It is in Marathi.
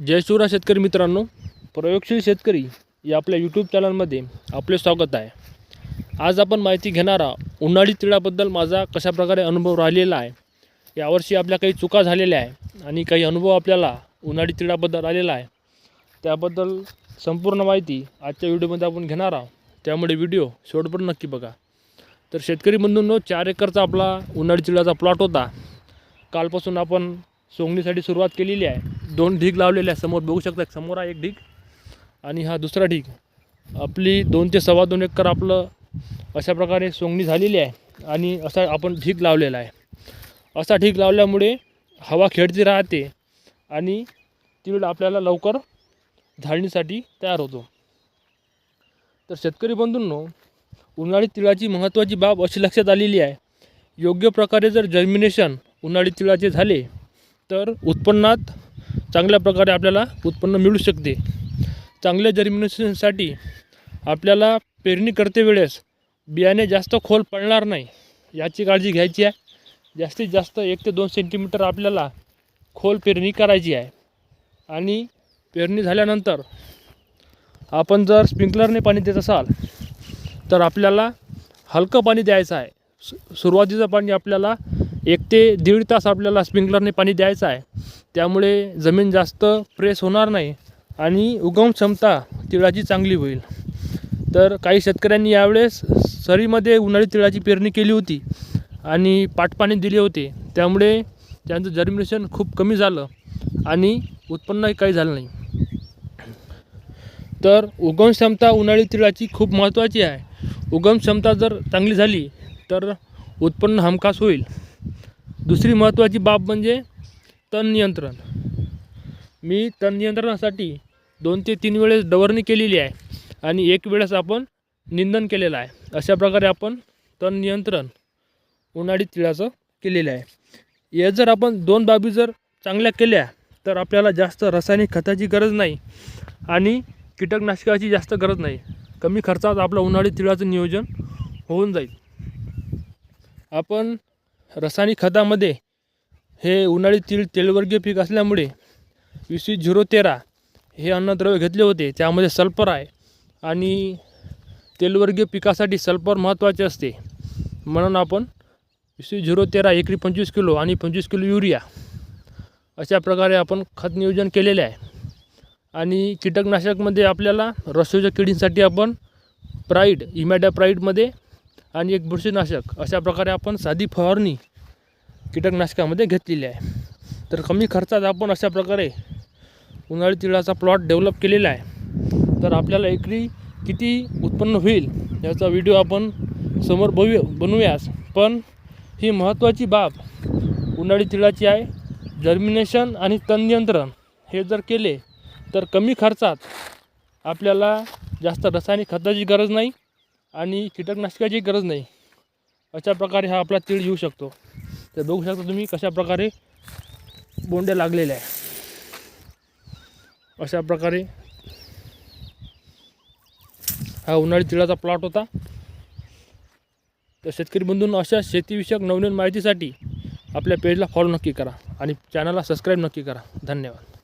जय शिवरा शेतकरी मित्रांनो प्रयोगशील शेतकरी या आपल्या यूट्यूब चॅनलमध्ये आपले स्वागत आहे. आज आपण माहिती घेणारा उन्हाळी तिळाबद्दल माझा कशाप्रकारे अनुभव राहिलेला आहे यावर्षी आपल्या काही चुका झालेल्या आहे आणि काही अनुभव आपल्याला उन्हाळी तिळाबद्दल आलेला आहे. त्याबद्दल संपूर्ण माहिती आजच्या व्हिडिओमध्ये आपण घेणार आहोत त्यामुळे व्हिडिओ शेवटपर्यंत नक्की बघा. तर शेतकरी बंधूंनो चार एकरचा आपला उन्हाळी तिळाचा प्लॉट होता. कालपासून आपण सोंगणीसाठी सुरुवात केलेली आहे. दोन ढीग लावलेले आहे समोर बघू शकता समोर आहे एक ढीग आणि हा दुसरा ढीग. आपली दोन ते सव्वा दोन एकर आपलं अशा प्रकारे सोंगणी झालेली आहे आणि असा आपण ढीग लावलेला आहे. असा ढीग लावल्यामुळे हवा खेळती राहते आणि तिळ आपल्याला लवकर झाडणीसाठी तयार होतो. तर शेतकरी बंधूंनो उन्हाळी तिळाची महत्त्वाची बाब अशी लक्षात आलेली आहे. योग्य प्रकारे जर जर्मिनेशन उन्हाळी तिळाचे झाले तर उत्पन्नात चांगल्या प्रकारे आपल्याला उत्पन्न मिळू शकते. चांगल्या जर्मिनेशनसाठी आपल्याला पेरणी करते वेळेस बियाणे जास्त खोल पडणार नाही याची काळजी घ्यायची आहे. जास्तीत जास्त एक ते दोन सेंटीमीटर आपल्याला खोल पेरणी करायची आहे. आणि पेरणी झाल्यानंतर आपण जर स्प्रिंकलरने पाणी देत असाल तर आपल्याला हलकं पाणी द्यायचं आहे. सु सुरुवातीचं पाणी आपल्याला एक ते दीड तास आपल्याला स्प्रिंकलरने पाणी द्यायचं आहे. त्यामुळे जमीन जास्त प्रेस होणार नाही आणि उगम क्षमता तिळाची चांगली होईल. तर काही शेतकऱ्यांनी यावेळेस सरीमध्ये उन्हाळी तिळाची पेरणी केली होती आणि पाटपाणी दिले होते. त्यामुळे त्यांचं जर्मिनेशन खूप कमी झालं आणि उत्पन्नही काही झालं नाही. तर उगम क्षमता उन्हाळी तिळाची खूप महत्त्वाची आहे. उगम क्षमता जर चांगली झाली तर उत्पन्न हमखास होईल. दुसरी महत्त्वाची बाब म्हणजे तण नियंत्रण. मी तण नियंत्रणासाठी दोन ते तीन वेळेस डवरणी केलेली आहे आणि एक वेळेस आपण निंदन केलेलं आहे. अशा प्रकारे आपण तण नियंत्रण उन्हाळी तिळाचं केलेलं आहे. हे जर आपण दोन बाबी जर चांगल्या केल्या तर आपल्याला जास्त रासायनिक खताची गरज नाही आणि कीटकनाशकाची जास्त गरज नाही. कमी खर्चात आपलं उन्हाळी तिळाचं नियोजन होऊन जाईल. आपण रासायनिक खतामध्ये हे उन्हाळी तीळ तेलवर्गीय पीक असल्यामुळे वीस झिरो तेरा हे अन्नद्रव्य घेतले होते. त्यामध्ये सल्फर आहे आणि तेलवर्गीय पिकासाठी सल्फर महत्त्वाचे असते. म्हणून आपण वीस झिरो तेरा एकरी पंचवीस किलो आणि पंचवीस किलो युरिया अशा प्रकारे आपण खत नियोजन केलेले आहे. आणि कीटकनाशकमध्ये आपल्याला रसोच्या किडींसाठी आपण प्राईड इमॅडा प्राईडमध्ये आणि एक बुरशीनाशक अशा प्रकारे आपण साधी फवारणी कीटकनाशकामध्ये घेतलेली आहे. तर कमी खर्चात आपण अशा प्रकारे उन्हाळी तिळाचा प्लॉट डेव्हलप केलेला आहे. तर आपल्याला एकरी किती उत्पन्न होईल याचा व्हिडिओ आपण समोर बघू बनवूयास पण ही महत्त्वाची बाब उन्हाळी तिळाची आहे. जर्मिनेशन आणि तण नियंत्रण हे जर केले तर कमी खर्चात आपल्याला जास्त रासायनिक खताची गरज नाही. आणि कीटकनाशकाची गरज नाही. अशा प्रकारे हा आपला तीळ येऊ शकतो. तर बघू शकता तुम्ही कशा प्रकारे बोंड्या लागलेल्या आहे. अशा प्रकारे हा उन्हाळी तिळाचा प्लॉट होता. तर शेतकरी बंधूंनो अशा शेतीविषयक नवनवीन माहितीसाठी आपल्या पेजला फॉलो नक्की करा आणि चॅनलला सबस्क्राईब नक्की करा. धन्यवाद.